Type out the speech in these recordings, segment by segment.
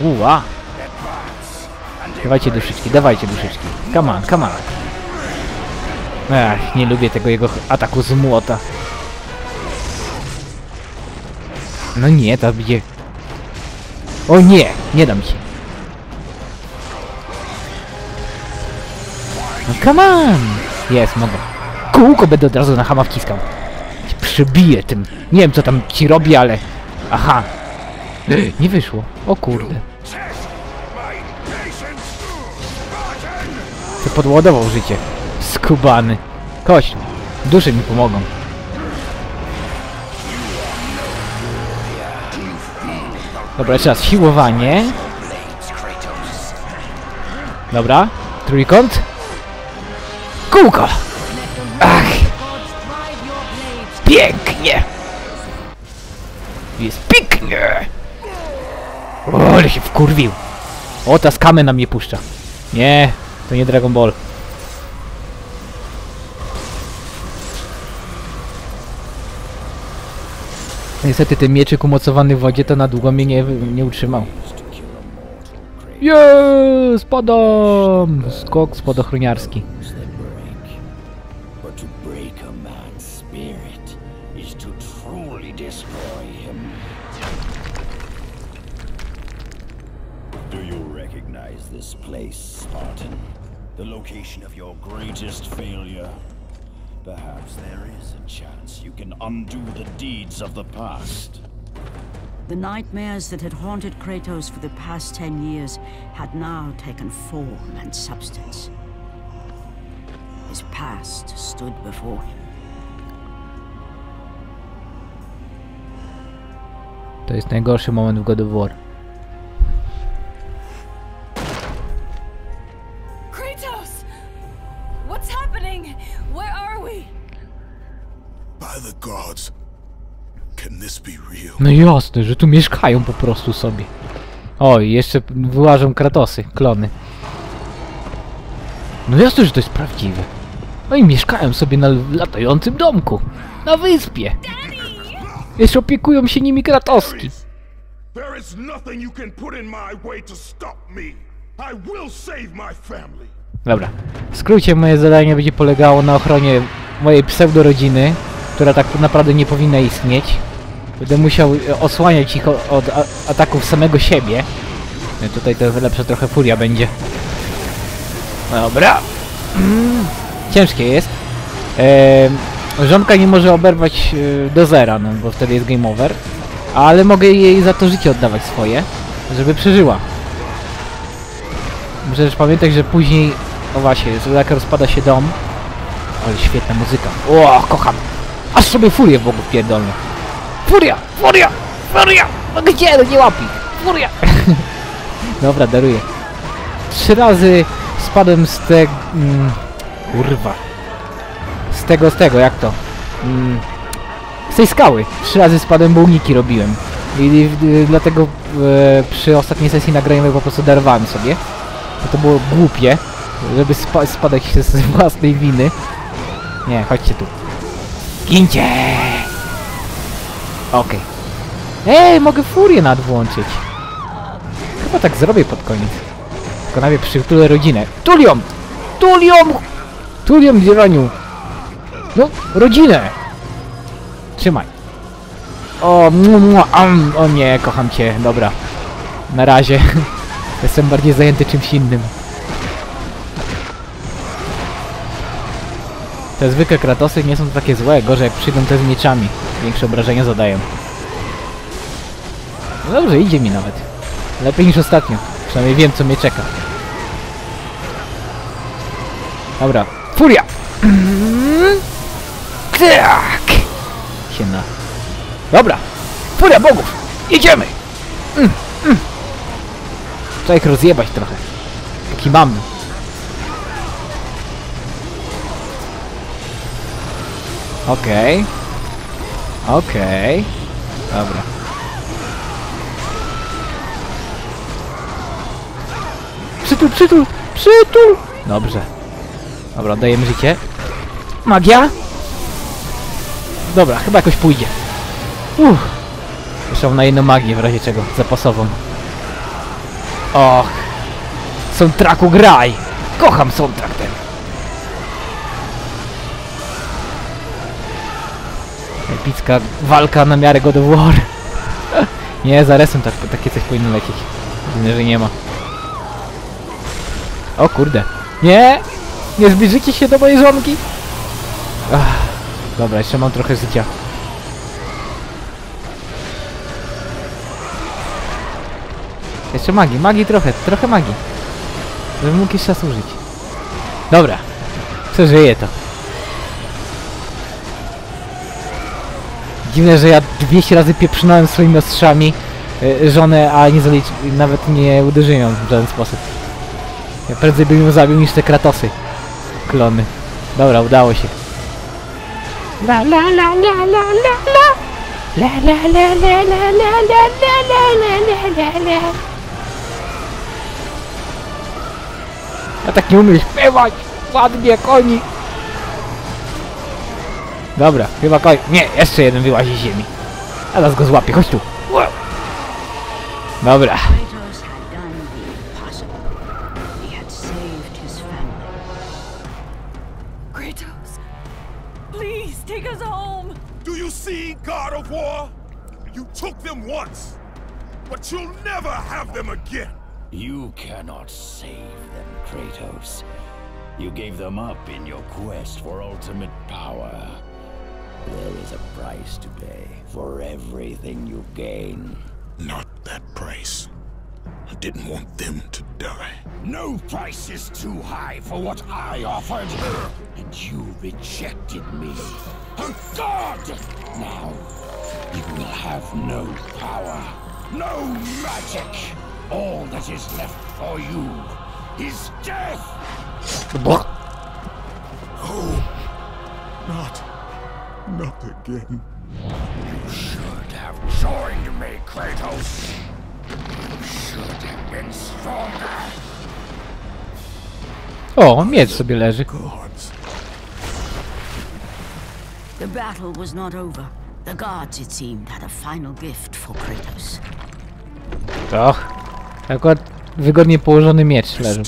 Uła. Dawajcie duszyczki, dawajcie duszyczki. Come on, come on. Ach, nie lubię tego jego ataku z młota. No nie, to będzie... O nie, nie dam się. No come on! Jest, mogę. Kółko będę od razu na hama wciskał. Przybiję tym. Nie wiem co tam ci robi, ale... Aha. Nie wyszło. O kurde. Co podładował życie. Skubany. Kość. Dusze mi pomogą. Dobra, jeszcze raz. Siłowanie. Dobra. Trójkąt. Kółko. Ach. Pięknie. Jest pięknie. O, ale się wkurwił. O, ta skamy na mnie puszcza. Nie, to nie Dragon Ball. Niestety ten mieczyk umocowany w wodzie to na długo mnie nie, nie utrzymał. Jeee, spadam! Skok spadochroniarski. Recognize this place, Spartan? The location of your greatest failure? Perhaps there is a chance you can undo the deeds of the past. The nightmares that had haunted Kratos for the past ten years had now taken form and substance. His past stood before him. To jest najgorszy moment w God of War. Jasne, że tu mieszkają po prostu sobie. O, i jeszcze wyłażą Kratosy, klony. No jasne, że to jest prawdziwe. No i mieszkają sobie na latającym domku. Na wyspie. Jeszcze opiekują się nimi Kratoski. There is nothing you can put in my way to stop me. I will save my family. Dobra. W skrócie moje zadanie będzie polegało na ochronie mojej pseudorodziny, która tak naprawdę nie powinna istnieć. Będę musiał e, osłaniać ich od ataków samego siebie. No Tutaj to lepsza trochę furia będzie. Dobra. Ciężkie jest. Żonka nie może oberwać e, do zera, no bo wtedy jest game over. Ale mogę jej za to życie oddawać swoje, żeby przeżyła. Muszę też pamiętać, że później, o właśnie, że jak rozpada się dom, ale świetna muzyka. O, kocham. Aż sobie furię w Bogu pierdolę. Furia, furia, furia. No gdzie? No nie łapi. Furia. Dobra, daruję. Trzy razy spadłem z tego... Mm, kurwa. Z tego, z tego, jak to? Mm, z tej skały. Trzy razy spadłem, bo uniki robiłem. I, i, dlatego e, przy ostatniej sesji nagraniowej po prostu darowałem sobie. Bo to było głupie, żeby spa spadać z własnej winy. Nie, chodźcie tu. Gincie! Okej. Ej, mogę furię nad włączyć. Chyba tak zrobię pod koniec. Tylko najpierw przytulę rodzinę. Tulią! Tulią! Tulią, Dzieroniu! No, rodzinę! Trzymaj. O, mu, mu, am, o nie, kocham cię, dobra. Na razie. Jestem bardziej zajęty czymś innym. Te zwykłe kratosy nie są takie złe, gorzej jak przyjdą te z mieczami. Większe obrażenia zadają. No dobrze, idzie mi nawet. Lepiej niż ostatnio. Przynajmniej wiem, co mnie czeka. Dobra. Furia! Tak! Siena. Dobra! Furia bogów! Idziemy! Trzeba ich rozjebać trochę. Taki mam. Okej. Okej. Dobra. Przytul, przytul, przytul! Dobrze. Dobra, dajemy życie. Magia? Dobra, chyba jakoś pójdzie. Uff. Jeszcze na jedną magię w razie czego, zapasową. Och. Soundtracku graj! Kocham soundtrack Epicka walka na miarę God of War. Nie, za resem tak, takie coś powinno lecieć. Widzę, że nie ma. O kurde. Nie! Nie zbliżycie się do mojej żonki! Ach, dobra, jeszcze mam trochę życia. Jeszcze magii, magii trochę, trochę magii. Żebym mógł jeszcze raz użyć. Dobra. Przeżyję to. Dziwne, że ja 200 razy pieprznąłem swoimi ostrzami y, żonę, a nie zalicz... nawet nie uderzyłem w żaden sposób. Ja prędzej bym ją zabił niż te kratosy. Klony. Dobra, udało się. La la la la la la la. La la la la la la la la la la la la. Ja tak nie umiem śpiewać! Ładnie, koni! Dobra, chyba koń... Nie, jeszcze jeden wyłazi z ziemi. A teraz go złapię, chodź tu. them Dobra. You cannot save them, Kratos. You gave them up in your quest for ultimate power. There is a price to pay for everything you gain. Not that price. I didn't want them to die. No price is too high for what I offered. And you rejected me. A god! Now, you will have no power, no magic. All that is left for you is death! Oh, not. Not again. You should have joined me, Kratos. You should have been stronger. O, miecz sobie leży. Gods. The battle was not over. The gods, it seemed, had a final gift for Kratos. Och. Akurat wygodnie położony miecz You leży.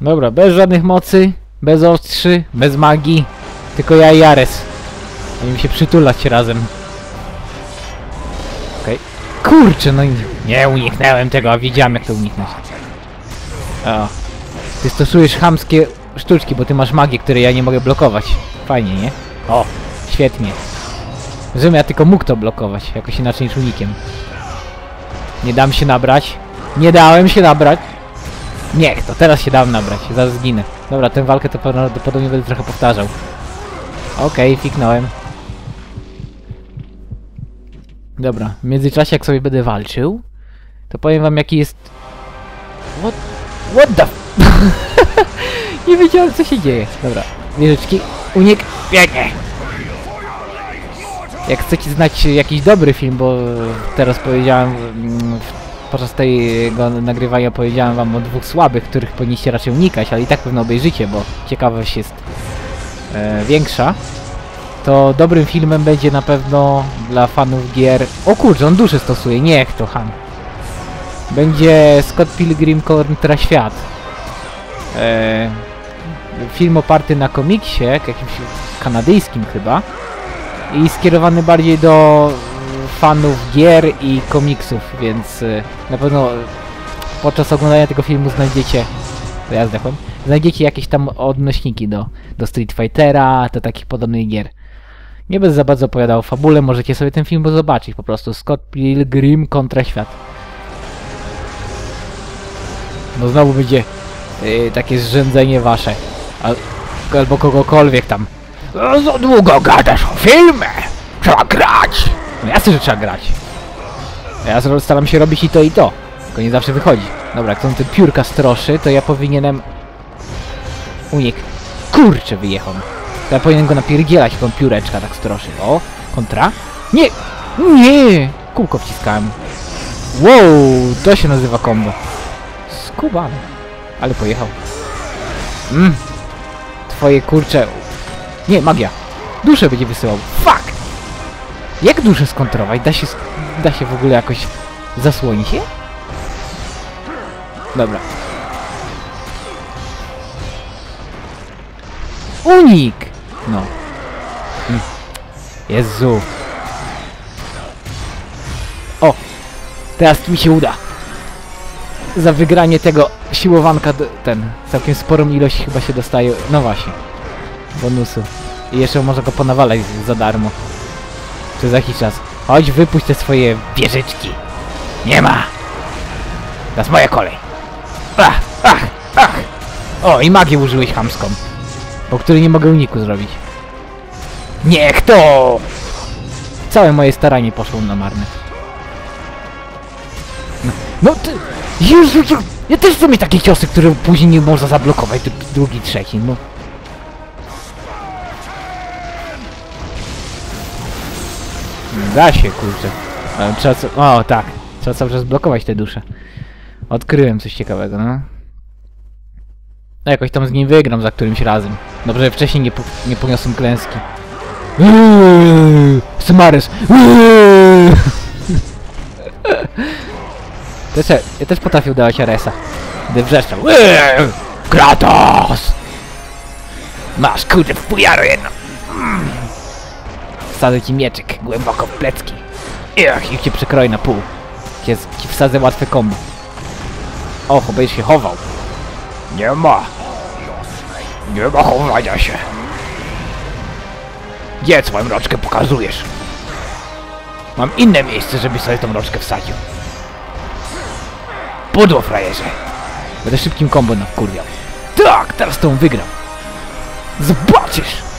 Dobra, bez żadnych mocy, bez ostrzy, bez magii. Tylko ja i Ares. Będziemy się przytulać razem. Okej. Kurczę, no nie uniknąłem tego, a wiedziałem jak to uniknąć. O. Ty stosujesz chamskie sztuczki, bo ty masz magię, której ja nie mogę blokować. Fajnie, nie? O, świetnie. Żebym ja tylko mógł to blokować, jakoś inaczej niż unikiem. Nie dam się nabrać. Nie dałem się nabrać. Niech to, teraz się dałem nabrać, zaraz zginę. Dobra, tę walkę to prawdopodobnie będę trochę powtarzał. Okej, fiknąłem. Dobra, w międzyczasie jak sobie będę walczył, to powiem wam jaki jest... What, what the. Nie wiedziałem co się dzieje. Dobra, wieżyczki, unik, biegnie! Jak chcecie znać jakiś dobry film, bo teraz powiedziałem w- podczas tego nagrywania powiedziałem wam o dwóch słabych, których powinniście raczej unikać, ale i tak pewno obejrzycie, bo ciekawość jest e, większa. To dobrym filmem będzie na pewno dla fanów gier... O kurczę, on duszy stosuje, niech to Han. Będzie Scott Pilgrim kontra świat. E, film oparty na komiksie, jakimś kanadyjskim chyba i skierowany bardziej do fanów gier i komiksów, więc y, na pewno podczas oglądania tego filmu znajdziecie, ja zdechłem, znajdziecie jakieś tam odnośniki do, do Street Fightera, do takich podobnych gier. Nie będę za bardzo opowiadał o fabule, możecie sobie ten film zobaczyć po prostu. Scott Pilgrim kontra świat. No znowu będzie y, takie zrzędzenie wasze. Al, albo kogokolwiek tam. No, za długo gadasz o filmie! Trzeba grać! No jasne, że trzeba grać. Ja staram się robić i to i to. Tylko nie zawsze wychodzi. Dobra, jak on ten piórka stroszy, to ja powinienem... Unik. Kurczę, wyjechał. To ja powinienem go napierdzielać, on pióreczka tak stroszy. O, kontra. Nie! Nie! Kółko wciskałem. Wow, to się nazywa combo. Skubany. Ale pojechał. Mm. Twoje kurcze... Nie, magia. Duszę będzie wysyłał. Fuck! Jak duszę skontrować? Da się, da się w ogóle jakoś zasłonić je? Dobra. Unik! No. Mm. Jezu. O! Teraz mi się uda. Za wygranie tego siłowanka ten całkiem sporą ilość chyba się dostaje. No właśnie. Bonusu. I jeszcze można go ponawalać za darmo. Przez jakiś czas. Chodź wypuść te swoje wieżyczki. Nie ma! Teraz moja kolej. Ach, ach, ach! O, i magię użyłeś chamską. Po której nie mogę uniku zrobić. Niech to! Całe moje staranie poszło na marne. No, no ty... Jezu, ja też mieć takie ciosy, które później nie można zablokować, dru- drugi, trzeci, no. Da się, kurczę. Ale trzeba co... O, tak. Trzeba cały czas blokować te dusze. Odkryłem coś ciekawego, no. No jakoś tam z nim wygram za którymś razem. Dobrze, że wcześniej nie, po, nie poniosłem klęski. Eee, Smarys! Też, ja też potrafię udawać Aresa. Gdy wrzeszczał. Eee, Kratos! Masz kurde w jedno. Wsadzę ci głęboko w plecki. Ech, i cię przekroję na pół. Cię, ci wsadzę łatwe kombo. Och, będziesz się chował. Nie ma. Nie ma chowania się. Gdzie swoją roczkę pokazujesz? Mam inne miejsce, żeby sobie tą roczkę wsadził. Pudło, frajerze. Będę szybkim kombo na wkurwiał. Tak, teraz tą wygram. Zobaczysz.